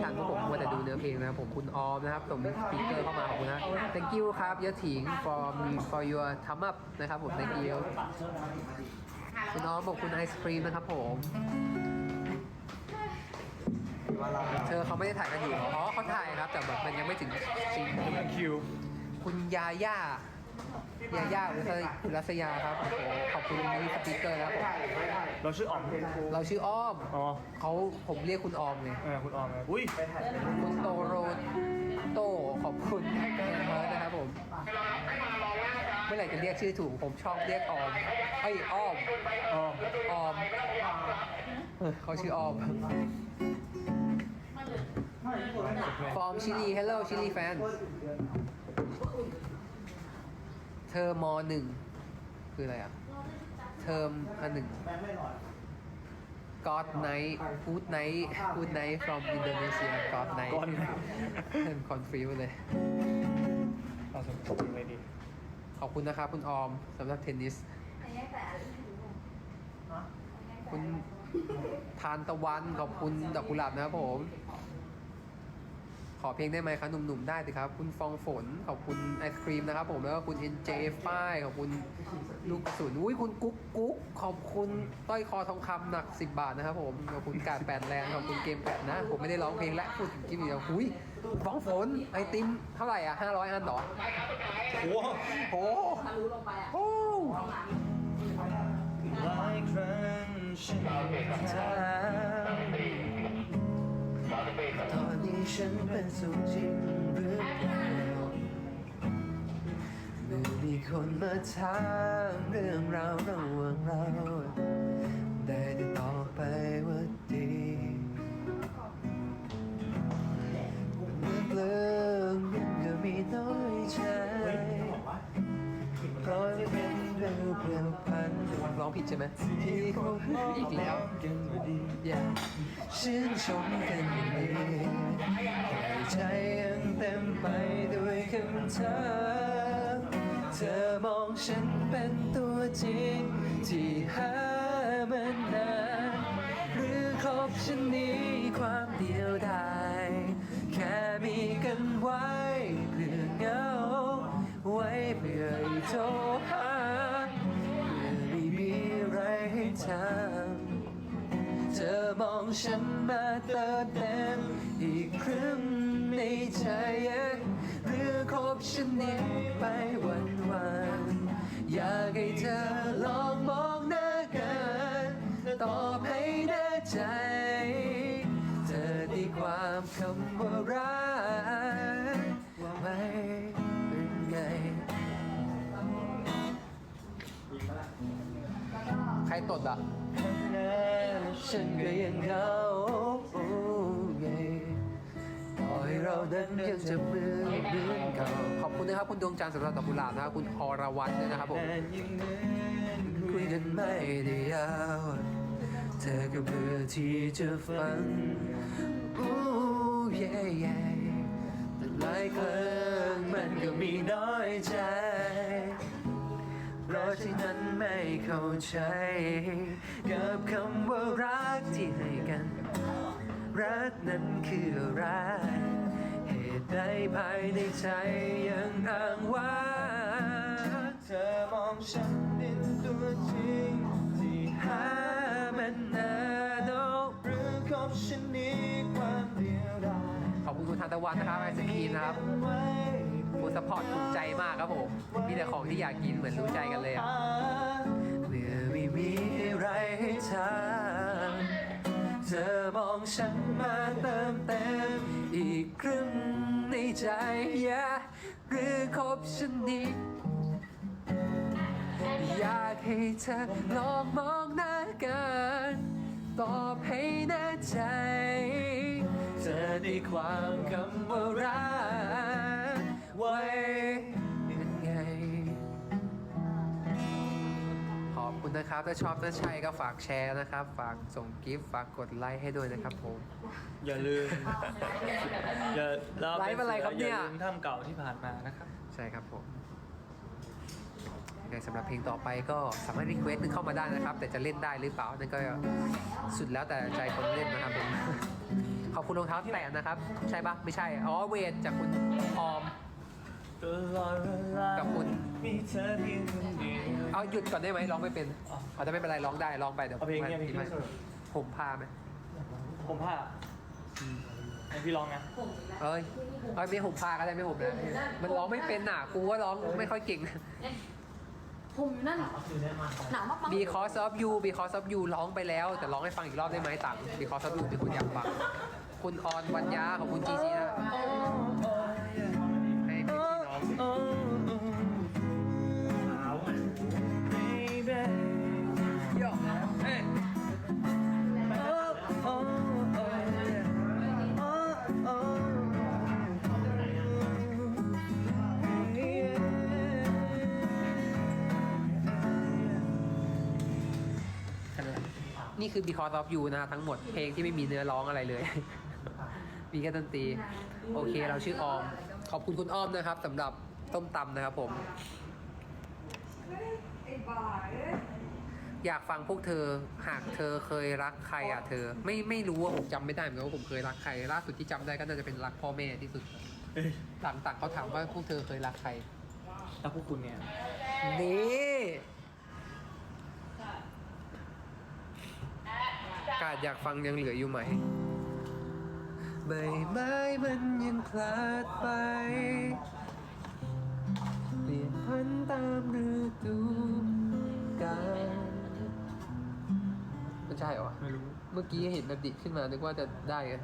ไม่ทันเพราะผมมัวแต่ดูเนื้อเพลงนะครับผมคุณออมนะครับส่งสปีกเกอร์เข้ามาขอบคุณนะ thank you ครับยะถิง for me for your thumb up นะครับผม thank you คุณออมบอกคุณไอศครีมนะครับผมเธอเขาไม่ได้ถ่ายกันอยู่เหรออ๋อเขาถ่ายครับ แต่แบบมันยังไม่ถึงซีนคิว คุณยาย่า ยาย่าหรือรัสยาครับโอ้โหขอบคุณนี่สปีกเกอร์นะครับผมเราชื่ออ๋อมเราชื่ออ้อมอ๋อเขาผมเรียกคุณออมไงเออคุณอ๋อมนะอุ้ยคุณโตโรโตขอบคุณเคนเมิร์ดนะครับผมเมื่อไหร่จะเรียกชื่อถูกผมชอบเรียกออมเอ้ยอ้อมอ๋อออมเออเขาชื่อออมฟอร์มชิลี hello ชิลีแฟน เทอมมหนึ่งคืออะไรอะ เทอมอันหนึ่ง God Night Good Night Good Night from Indonesia God Night ก่อนเพิ่มคอนฟรีไปเลย เราสมมติไม่ดี ขอบคุณนะครับคุณออมสำหรับเทนนิสอันนี้แต่อันนี้ถือว่าคุณทานตะวันขอบคุณดอกกุหลาบนะครับผม ขอเพลงได้ไหมคะหนุ่มๆได้สิครับ คุณฟองฝนขอบคุณไอศครีมนะครับผมแล้วก็คุณ NJ ฝ้ายขอบคุณลูกกระสุนอุ้ยคุณกุ๊กกุ๊กขอบคุณต้อยคอทองคำหนัก 10 บาทนะครับผมขอบคุณการแปดแรงขอบคุณเกมแปดนะ ผมไม่ได้ร้องเพลงและพูดถึงกิมเดียวอุ้ยฟองฝนไอติมเท่าไหร่อะ500อันเหรอโอ้โอ้ทะลุลงไปอะโหหลายครั้งฉันถาม ตอนนี้ฉันเป็นสุขจริงหรือเปล่าเมื่อมีคนมาถามเรื่องราวระหว่างเรา ได้แต่ตอบไปว่าดีเรื่องยังก็มีน้อยใจ ผิดใช่ไหมที่เขาอีกแล้วกันมาดีอย่าชื่นชมกันอย่างนี้แต่ใจยังเต็มไปด้วยคำถามเธอมองฉันเป็นตัวจริง ที่หามานานหรือคบฉันนี้ความเดียวดายแค่มีกันไว้เพื่อเหงา ไว้เพื่อโทรหา ให้ทำเธอมองฉันมาเติมเต็มอีกครึ่งในใจหรือคบฉันนี้ไปวันวันอยากให้เธอลองมองหน้ากันตอบให้แน่ใจ เธอตีความคำว่ารักว่าไม่เป็นไง ใครตดอะฉันก็ยังเหงาโอ้ยต่อให้เรานั้นยังจะมือเหมือนเก่าขอบคุณนะครับคุณดวงจันทร์สำหรับดอกกุหลาบนะครับคุณอรวัตด้วยนะครับผมแต่ยังเหมือนคุยกันไม่ได้ยาวเธอก็เบื่อที่จะฟังอู้เย่เย่แต่หลายครั้งมันก็มีน้อยใจ เพราะฉะนั้นไม่เข้าใจ กับคำว่ารักที่ให้กัน รักนั้นคืออะไรเหตุใดภายในใจยังอ้างว่า เธอมองฉันเป็นตัวจริง ที่หามันนานหรือคบฉันนี้ความเดียวดายขอบคุณคุณทานตะวันนะครับไอศครีมนะครับ คุณสปอร์ตถูกใจมากครับผม มีแต่ของที่อยากกินเหมือนรู้ใจกันเลยอะเมื่อไม่มีอะไรให้ทำเธอมองฉันมาเติมเต็ม อีกครึ่งในใจอย่าหรือคบฉันดีอยากให้เธอลองมองหน้ากัน ตอบให้แน่ใจ เธอได้ความคำว่ารัก ไว้เป็นไง ขอบคุณนะครับ ถ้าชอบถ้าใช่ก็ฝากแชร์นะครับ ฝากส่งกิฟต์ฝากกดไลค์ให้ด้วยนะครับผม อย่าลืม อย่าเราไลฟ์อะไรครับเนี่ยอย่าลืมทำเก่าที่ผ่านมานะครับ ใช่ครับผมในสำหรับเพลงต่อไปก็สามารถรีเควสต์เข้ามาได้นะครับ แต่จะเล่นได้หรือเปล่านั่นก็สุดแล้วแต่ใจคนเล่นนะครับผมขอบคุณรองเท้าแตะนะครับ ใช่ปะไม่ใช่อ๋อเวทจากคุณออม ตลอดเวลากับคุณ มีเธอเพียงคนเดียวเอาหยุดก่อนได้ไหมร้องไม่เป็นเอาแต่ไม่เป็นไรร้องได้ร้องไปเดี๋ยวเอาเพลงเนี่ยเพลงที่ไม่สนุกผมพาไหมผมผ้าให้พี่ร้องนะผมอีกแล้วเอ้ยเอ้ยไม่ผมพาก็ได้ไม่ผมนะมันร้องไม่เป็นน่ะกูว่าร้องไม่ค่อยเก่งผมอยู่นั่นหนาวมากมั้ง because of you because of you ร้องไปแล้ว แต่ร้องให้ฟังอีกรอบได้ไหมตัง because of you ที่คุณอยากฟัง คุณออนวัญญาของคุณจีจีนะ นี่คือ because of you นะทั้งหมดเพลงที่ไม่มีเนื้อร้องอะไรเลย มีแค่ดนตรี โอเค เราชื่อออม ขอบคุณคุณอ้อมนะครับสำหรับต้มตำนะครับผมไอ้บ้าเอ้ยอยากฟังพวกเธอหากเธอเคยรักใครอะเธอ ไม่ไม่รู้ว่าผมจำไม่ได้เหมือนกันว่าผมเคยรักใคร ล่าสุดที่จำได้ก็น่าจะเป็นรักพ่อแม่ที่สุดเอ้ยหลังต่างเขาถามว่าพวกเธอเคยรักใคร แล้วพวกคุณเนี่ยนี่ กาดอยากฟังยังเหลืออยู่ไหมใบไม้มันยังคลาดไป เปลี่ยนพันธุ์ตามฤดูกาลไม่ใช่เหรอ ไม่รู้ เมื่อกี้เห็นแบบดิดขึ้นมานึกว่าจะได้ไง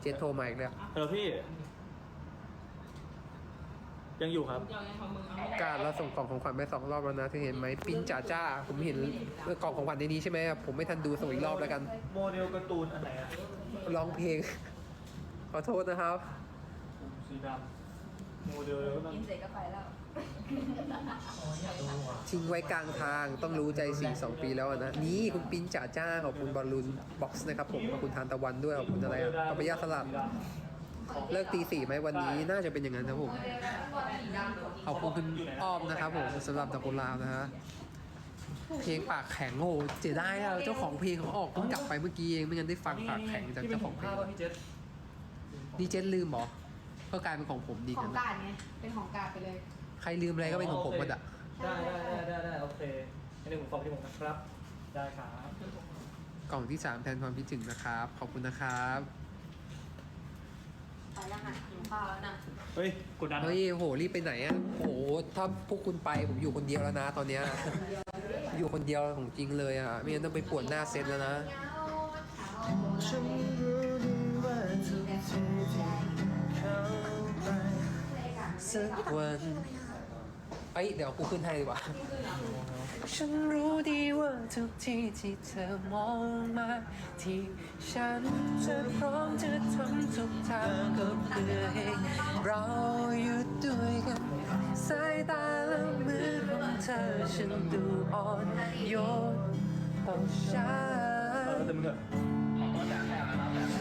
เจนโทรมาอีกแล้วฮัลโหลพี่ ยังอยู่ครับ การเราส่งกล่องของขวัญไปสองรอบแล้วนะเธอเห็นไหมปิ้นจ่าจ้า ผมเห็นกล่องของขวัญในนี้ใช่ไหมผมไม่ทันดูส่งอีกรอบแล้วกัน โมเดลการ์ตูนอันไหนอะร้องเพลง ขอโทษนะครับ สีดำโมเดลแล้วก็กินเสร็จก็ไปแล้วทิ้งไว้กลางทางต้องรู้ใจสี่สองปีแล้วนะ นี่คุณปิ้นจ่าจ้าขอบคุณบอลลูนบ็อกซ์นะครับผมขอบคุณทานตะวันด้วยขอบคุณอะไรอะปะปะยาสลัด เลิกตีสี่ไหมวันนี้น่าจะเป็นอย่างนั้นครับผมขอบคุณคุณอ้อมนะครับผมสำหรับดอกกุหลาบนะฮะเพลงปากแข็งโอ้โหเสียดายอะเจ้าของเพลงเขาออกเพิ่งกลับไปเมื่อกี้เองไม่งั้นได้ฟังปากแข็งจากพี่เป็นเจ้าขขอองงเพลข้างวพี่เจษดีเจนลืมเหรอก็กลายเป็นของผมดีขอกังนกาดไงเป็นของกาดไปเลยใครลืมอะไรก็เป็นของผมหมดอะได้ได้ได้ได้ได้โอเคให้หนึ่งผมฟังที่ผมนะครับ ได้ครับ กล่องที่สามแทนความคิดถึงนะครับ ขอบคุณนะครับ ไปยังไงกินข้าวแล้วนะเฮ้ยกดดันเฮ้ยโหรีบไปไหนอะโหถ้าพวกคุณไปผมอยู่คนเดียวแล้วนะตอนเนี้ยอยู่คนเดียวของจริงเลยอะไม่งั้นต้องไปปวดหน้าเซตแล้วนะฉันรู้ดีว่าทุกทีที่เข้าไปสักวันเอ้ยเดี๋ยวกูขึ้นให้ดีกว่า ฉันรู้ดีว่าทุกทีที่เธอมองมา ที่ฉันจะพร้อมจะทำทุกทางก็เพื่อให้เราอยู่ด้วยกัน สายตาและมือของเธอฉันดูอ่อนโยนต่อฉัน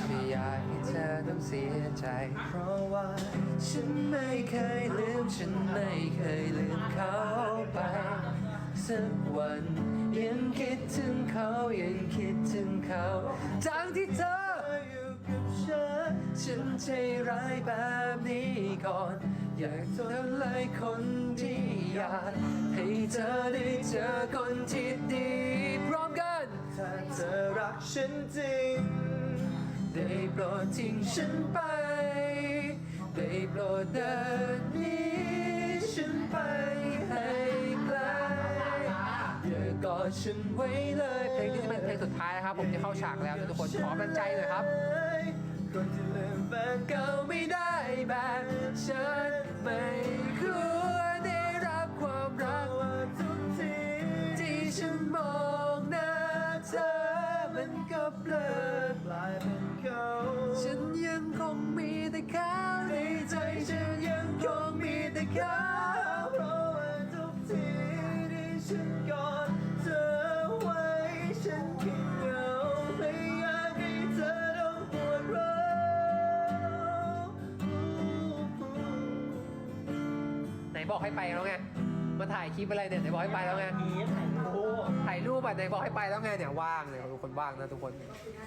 ไม่อยากให้เธอต้องเสียใจ เพราะว่า ฉันไม่เคยลืม ฉันไม่เคยลืมเขาไป สักวัน ยังคิดถึงเขายังคิดถึงเขาทั้งที่เธออยู่กับฉันฉันใจร้ายแบบนี้ก่อน อยากทำลายคนที่อยากให้เธอได้เจอคนที่ดีพร้อมกันถ้าเธอรักฉันจริงได้โปรดทิ้งฉันไปได้โปรดเดินนี้ฉันไปให้ อดฉันไว้เลยเพลงนี้จะเป็นเพลงสุดท้ายนะครับ ผมจะเข้าฉากแล้วทุกคนขอกำลังใจหน่อยครับคนที่ลืมแฟนเก่าไม่ได้แบบฉันไม่ควรได้รับความรักทุกทีที่ฉันมอง บอกให้ไปแล้วไงมาถ่ายคลิปอะไรเนี่ยไหนบอกให้ไปแล้วไงมีถ่ายโอ้ถ่ายรูปอะในบอกให้ไปแล้วไงเนี่ยว่างเนี่ยทุกคนว่างนะทุกคน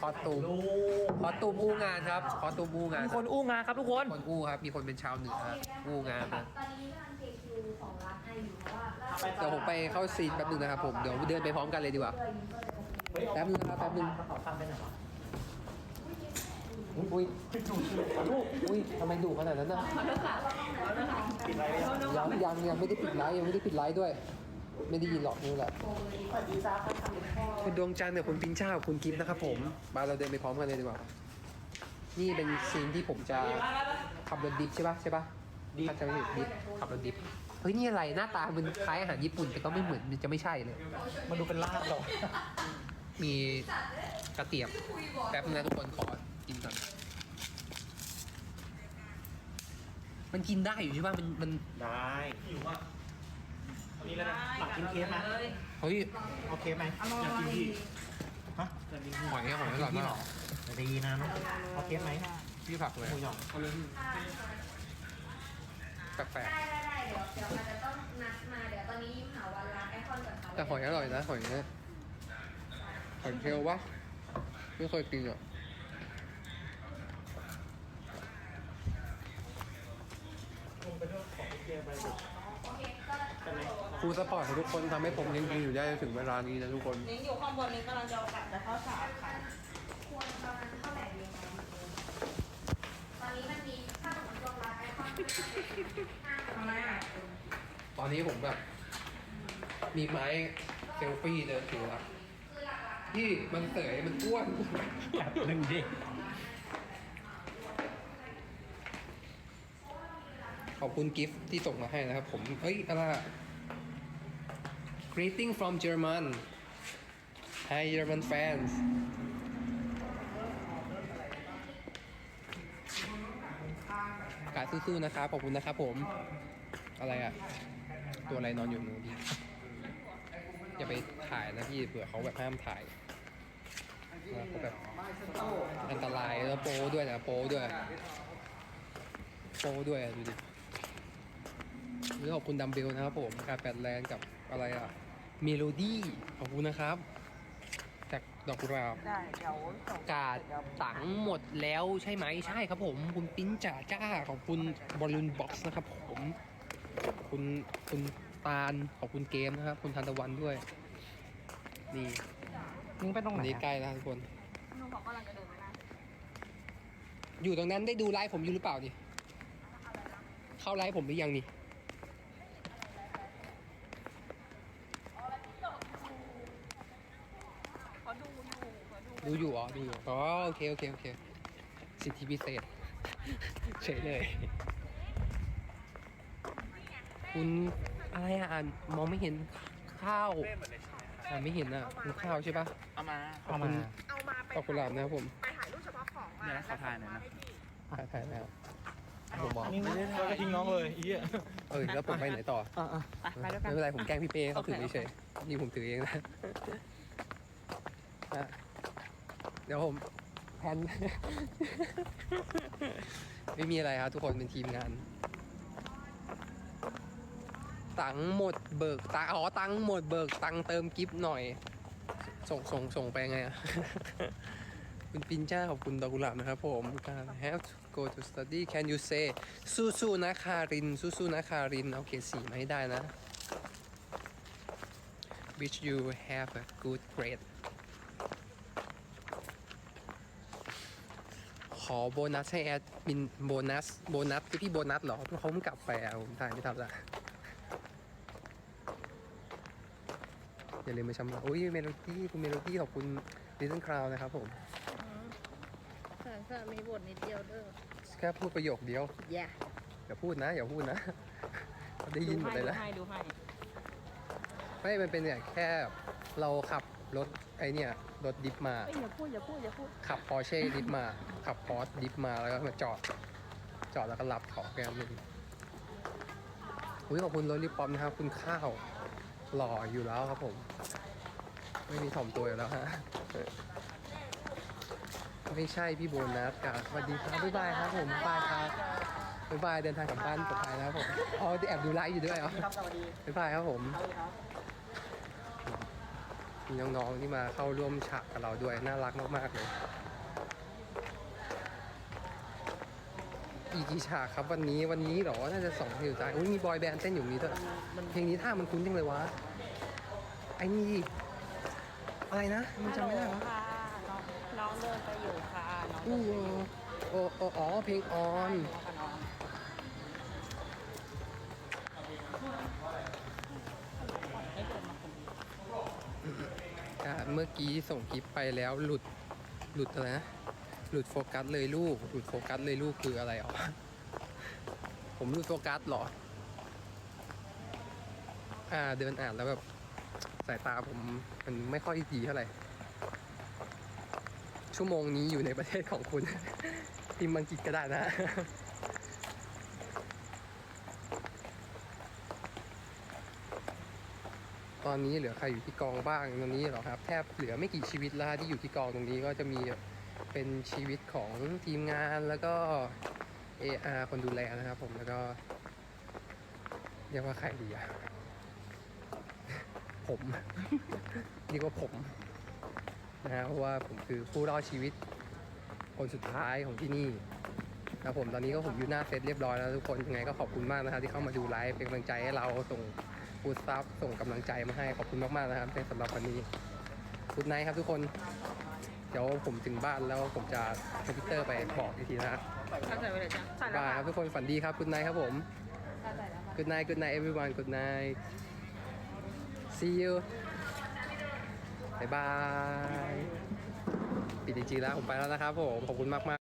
คอสตูมคอสตูมอู้งานครับคอสตูมอู้งานมีคนอู้งานครับทุกคนคนอู้ครับ มีคนเป็นชาวเหนืออู้งานนะตอนนี้กำลังเทคิวของร้านให้อยู่เพราะว่าล่าสุดเดี๋ยวผมไปเข้าซีนแป๊บนึงนะครับผมเดี๋ยวเดินไปพร้อมกันเลยดีกว่าเพื่อยิงก็เลยแป๊บนึงนะครับแป๊บนึง กระเป๋าตังค์ไปไหนวะอุ้ยอุ้ยทำไมดุขนาดนั้นน่ะปิดอะไรไปยังยังยังยังไม่ได้ปิดไลฟ์ยังไม่ได้ปิดไลฟ์ด้วย ไม่ได้ยินหรอกนี่แหละสวัสดีจ้าครับคุณดวงจันทร์กับคุณปิงเจ้าคุณกิฟต์นะครับผมมาเราเดินไปพร้อมกันเลยดีกว่า นี่เป็นซีนที่ผมจะขับรถดิฟใช่ปะใช่ปะถ้าจะไม่ผิดดิฟขับรถดิฟเฮ้ยนี่อะไรหน้าตามันคล้ายอาหารญี่ปุ่นแต่ก็ไม่เหมือนมันจะไม่ใช่เลยมาดูเป็นลาบหรอมีกระเตียบแป๊บนึงนะทุกคนขอ กินก่อน มันกินได้อยู่ใช่ปะมันมันได้หิวอะนี่แล้วนะหลังกินเค้กไหมเฮ้ยเอาเค้กไหมอยากกินพี่ฮะอยากกินพี่หอยหอยอร่อยมากดีนะน้องเอาเค้กไหมพี่ผักเลยหมูหยองเอาเลยแปลกได้ได้ได้เดี๋ยวเดี๋ยวมันจะต้องนัดมาเดี๋ยวตอนนี้ยิ้มหาวันร้านไอคอนก่อนค่ะๆแต่หอยอร่อยนะหอยเนี่ยหอยเชลล์วะไม่เคยกินอะ ลงไปด้วยของเค้กไปดิโอเคก็ใช่ไหมครูสปอร์ตของทุกคนทำให้ผมยังยืนอยู่ได้จนถึงเวลานี้นะทุกคน นิ้งอยู่ข้างบนนิ้งกำลังจะเอากลับจะเข้าฉากค่ะ ควรประมาณเท่าไหร่ดีคะตอนนี้มันมีถ้าสมมติรวมร้านไอคอนห้าทำไมอะตอนนี้ผมแบบ มีไม้เซลฟี่เดินถือละพี่มันเสยมันอ้วนแบบหนึ่งดิ อบคุณกิฟต์ที่ส่งมาให้นะครับผมเฮ้ยอะไร greeting from German hi German fans กาสู้ๆนะครับขอบคุณนะครับผม อะไรอะตัวอะไรนอนอยู่นู้นพี่อย่าไปถ่ายนะพี่เผื่อเขาแบบห้ามถ่ายแล้วเขาแบบอันตรายแล้วโป้ด้วยนะโป้ด้วย โป้ด้วยดูดิ รือขอบคุณดัมเบลนะครับผมการแปดแลนกับอะไรอะเมโลดี้ขอบคุณนะครับ จากดอกกุหลาบได้เดี๋ยวส่งกาดตังหมดแล้วใช่ไหมใช่ครับผมคุณปิ้นจ่าจ้าขอบคุณบอลลูนบ็อกซ์นะครับผมขอบคุณคุณตาลขอบคุณเกมนะครับ คุณทันตะวันด้วย นี่นิ้งไปตรงไหอันนนี้ใกล้แล้วทุกคนหนูบอกกำลังจะเดินมานะอยู่ตรงนั้นได้ดูไลฟ์ผมอยู่หรือเปล่านี่เข้าไลฟ์ผมหรือยังนี่ เขาดูอยู่เขา ดูดูอยู่อ๋อดูอยู่อ๋อโอเค โอเค โอเค สิทธิพิเศษ เฉยเลย คุณอะไรอะอ่านมองไม่เห็นข้าวอ่านไม่เห็นอะคุณข้าวใช่ปะเอามาขอบคุณเอามาไปขอบคุณหลาบนะครับผมไปถ่ายรูปเฉพาะของมาเดี๋ยวนะขอถ่ายหน่อยนะ ถ่ายถ่ายแล้วผมบอกนิ้งไม่ได้ถ่ายก็ทิ้งน้องเลยอีอะเออแล้วผมไปไหนต่ออะไปด้วยกัไม่นเป็นไรผมแกล้งพี่เป้เขาถือโอเคเฉยๆนี่ผมถือเองนะอะ เดี๋ยวผมแพน ไม่มีอะไรครับทุกคนเป็นทีมงาน ตังหมดเบิกตังอ๋อตังหมดเบิกตังเติมกิฟต์หน่อย ส่งส่งส่งไปไงอะคุณปินจ้าขอบคุณดอกกุหลาบนะครับผม การ have to go to study can you say สู้ๆนะคาริน สู้ๆนะคารินโอเคสีมาให้ได้นะ wish you have a good grade ขอโบนัสให้แอดมินโบนัสโบนัสคือพี่โบนัสเหรอเพราะเขาเพิ่งกลับไปอะผมถ่ายไม่ทันละอย่าลืมไปชมละโอ้ยเมโลดี้คุณเมโลดี้ขอบคุณลิตเติ้ลคราวนะครับผมเสริมเสริมมีบทนิดเดียวเด้อแค่พูดประโยคเดียวแย่อย่าพูดนะ อย่าพูดนะได้ยินหมดเลยนะดูให้ดูให้ไม่มันเป็นเนี่ยแค่เราขับรถไอเนี่ย รถดิฟมา เอ้ยอย่าพูดอย่าพูดอย่าพูดขับพอร์เช่ดิฟมา ขับพอร์ชดิฟมาแล้วก็มาจอด จอดแล้วก็รับของแกนึงอุ้ยขอบคุณโรลลี่ป๊อปนะครับ คุณข้าวหล่ออยู่แล้วครับผม ไม่มีถ่อมตัวอยู่แล้วฮะไม่ใช่พี่โบนัสกับสวัสดีครับบ๊ายบายครับผมบ๊ายบายครับบ๊ายบายเดินทางกลับบ้านปลอดภัยนะครับผมอ๋อแอบดูไลฟ์อยู่ด้วยเหรอครับสวัสดีบ๊ายบายครับผม ครับ มีน้องๆที่มาเข้าร่วมฉากกับเราด้วยน่ารักมากๆเลยอีกกี่ฉากครับวันนี้วันนี้เหรอน่าจะสองเพลงสุดท้ายอุ้ยมีบอยแบนด์เต้นอยู่นี้ด้วยมันเพลงนี้ท่ามันคุ้นจังเลยวะไอ้นี่ดิอะไรนะมันจำไม่ได้วะค่ะน้องน้องเดินไปอยู่ค่ะน้องเดิอู้นไปอยู่โอโออ๋อเพลงออน ค่ะเมื่อกี้ส่งคลิปไปแล้วหลุดหลุดอะไรนะหลุดโฟกัสเลยลูก หลุดโฟกัสเลยลูกคืออะไรอ๋อผมหลุดโฟกัสเหรอ อ่าเดินอ่านแล้วแบบสายตาผมมันไม่ค่อยดีเท่าไหร่ ชั่วโมงนี้อยู่ในประเทศของคุณพิมพ์อังกฤษก็ได้นะ ตอนนี้เหลือใครอยู่ที่กองบ้างตอนนี้เหรอครับ แทบเหลือไม่กี่ชีวิตแล้วฮะที่อยู่ที่กองตรงนี้ก็จะมีเป็นชีวิตของทีมงานแล้วก็ AR คนดูแลนะครับ ผมแล้วก็เรียกว่าใครดีอะผมเรียกว่าผมนะฮะเพราะว่าผมคือผู้รอดชีวิตคนสุดท้ายของที่นี่นะครับผมตอนนี้ก็ผมอยู่หน้าเซตเรียบร้อยแล้วทุกคนยังไงก็ขอบคุณมากนะครับที่เข้ามาดูไลฟ์เป็นกำลังใจให้เราส่ง ฟูดซับส่งกำลังใจมาให้ขอบคุณมากๆนะครับในสำหรับวันนี้กุดไนครับทุกคน เดี๋ยวผมถึงบ้านแล้วผมจะทวิตเตอร์ไปบอกอีกทีนะเข้าใจไปเลยจ้ะใส่แล้วบายครับทุกคนฝันดีครับกุดไนครับผมเข้าใจแล้วค่ะ Good night, good night, everyone. Good night. See you. บ๊ายบาย ปิดจริงๆแล้วผมไปแล้วนะครับผม ขอบคุณมากๆ